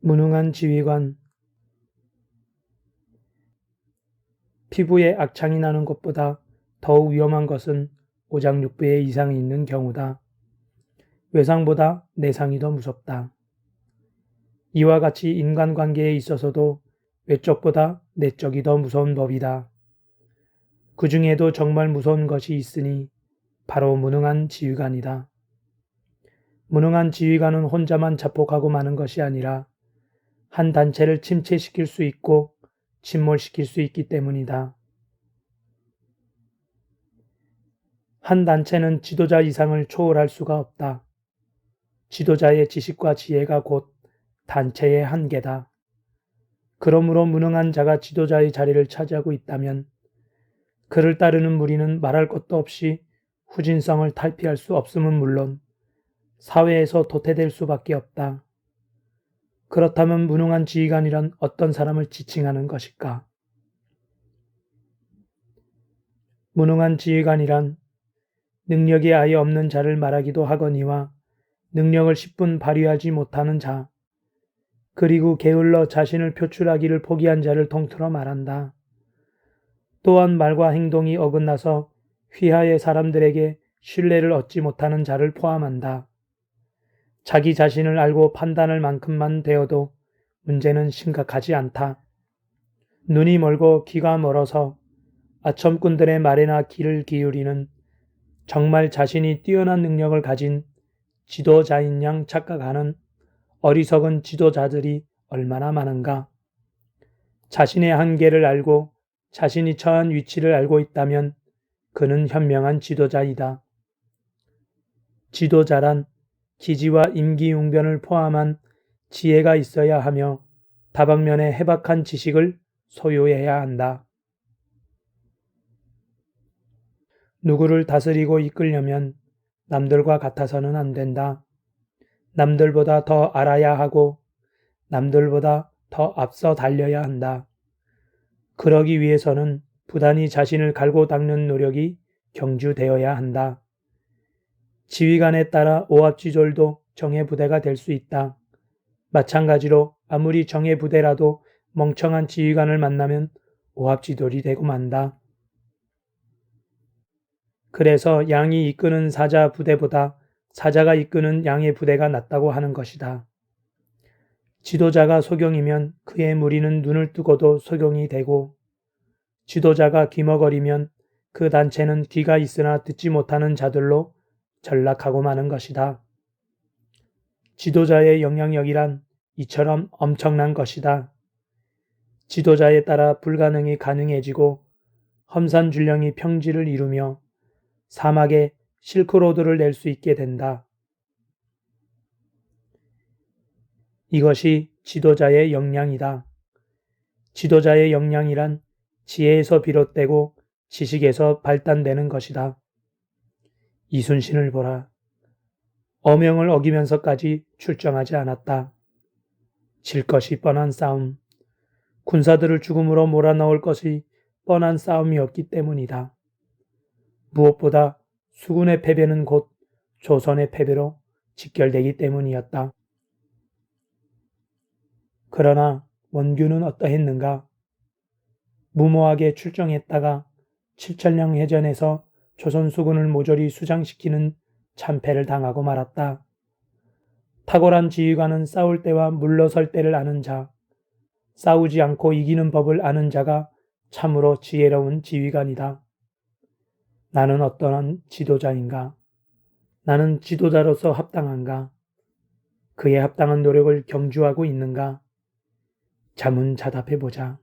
무능한 지휘관 피부에 악창이 나는 것보다 더욱 위험한 것은 오장육부에 이상이 있는 경우다. 외상보다 내상이 더 무섭다. 이와 같이 인간관계에 있어서도 외적보다 내적이 더 무서운 법이다. 그 중에도 정말 무서운 것이 있으니 바로 무능한 지휘관이다. 무능한 지휘관은 혼자만 자폭하고 마는 것이 아니라 한 단체를 침체시킬 수 있고 침몰시킬 수 있기 때문이다. 한 단체는 지도자 이상을 초월할 수가 없다. 지도자의 지식과 지혜가 곧 단체의 한계다. 그러므로 무능한 자가 지도자의 자리를 차지하고 있다면 그를 따르는 무리는 말할 것도 없이 후진성을 탈피할 수 없음은 물론 사회에서 도태될 수밖에 없다. 그렇다면 무능한 지휘관이란 어떤 사람을 지칭하는 것일까? 무능한 지휘관이란 능력이 아예 없는 자를 말하기도 하거니와 능력을 10분 발휘하지 못하는 자, 그리고 게을러 자신을 표출하기를 포기한 자를 통틀어 말한다. 또한 말과 행동이 어긋나서 휘하의 사람들에게 신뢰를 얻지 못하는 자를 포함한다. 자기 자신을 알고 판단할 만큼만 되어도 문제는 심각하지 않다. 눈이 멀고 귀가 멀어서 아첨꾼들의 말에나 귀를 기울이는 정말 자신이 뛰어난 능력을 가진 지도자인 양 착각하는 어리석은 지도자들이 얼마나 많은가. 자신의 한계를 알고 자신이 처한 위치를 알고 있다면 그는 현명한 지도자이다. 지도자란 기지와 임기용변을 포함한 지혜가 있어야 하며 다방면에 해박한 지식을 소유해야 한다. 누구를 다스리고 이끌려면 남들과 같아서는 안 된다. 남들보다 더 알아야 하고 남들보다 더 앞서 달려야 한다. 그러기 위해서는 부단히 자신을 갈고 닦는 노력이 경주되어야 한다. 지휘관에 따라 오합지졸도 정예 부대가 될 수 있다. 마찬가지로 아무리 정예 부대라도 멍청한 지휘관을 만나면 오합지졸이 되고 만다. 그래서 양이 이끄는 사자 부대보다 사자가 이끄는 양의 부대가 낫다고 하는 것이다. 지도자가 소경이면 그의 무리는 눈을 뜨고도 소경이 되고 지도자가 귀머거리면 그 단체는 귀가 있으나 듣지 못하는 자들로 전락하고 마는 것이다. 지도자의 영향력이란 이처럼 엄청난 것이다. 지도자에 따라 불가능이 가능해지고 험산줄령이 평지를 이루며 사막에 실크로드를 낼 수 있게 된다. 이것이 지도자의 역량이다. 지도자의 역량이란 지혜에서 비롯되고 지식에서 발단되는 것이다. 이순신을 보라. 어명을 어기면서까지 출정하지 않았다. 질 것이 뻔한 싸움. 군사들을 죽음으로 몰아넣을 것이 뻔한 싸움이었기 때문이다. 무엇보다 수군의 패배는 곧 조선의 패배로 직결되기 때문이었다. 그러나 원규는 어떠했는가? 무모하게 출정했다가 칠천령 해전에서 조선 수군을 모조리 수장시키는 참패를 당하고 말았다. 탁월한 지휘관은 싸울 때와 물러설 때를 아는 자, 싸우지 않고 이기는 법을 아는 자가 참으로 지혜로운 지휘관이다. 나는 어떠한 지도자인가? 나는 지도자로서 합당한가? 그에 합당한 노력을 경주하고 있는가? 자문자답해 보자.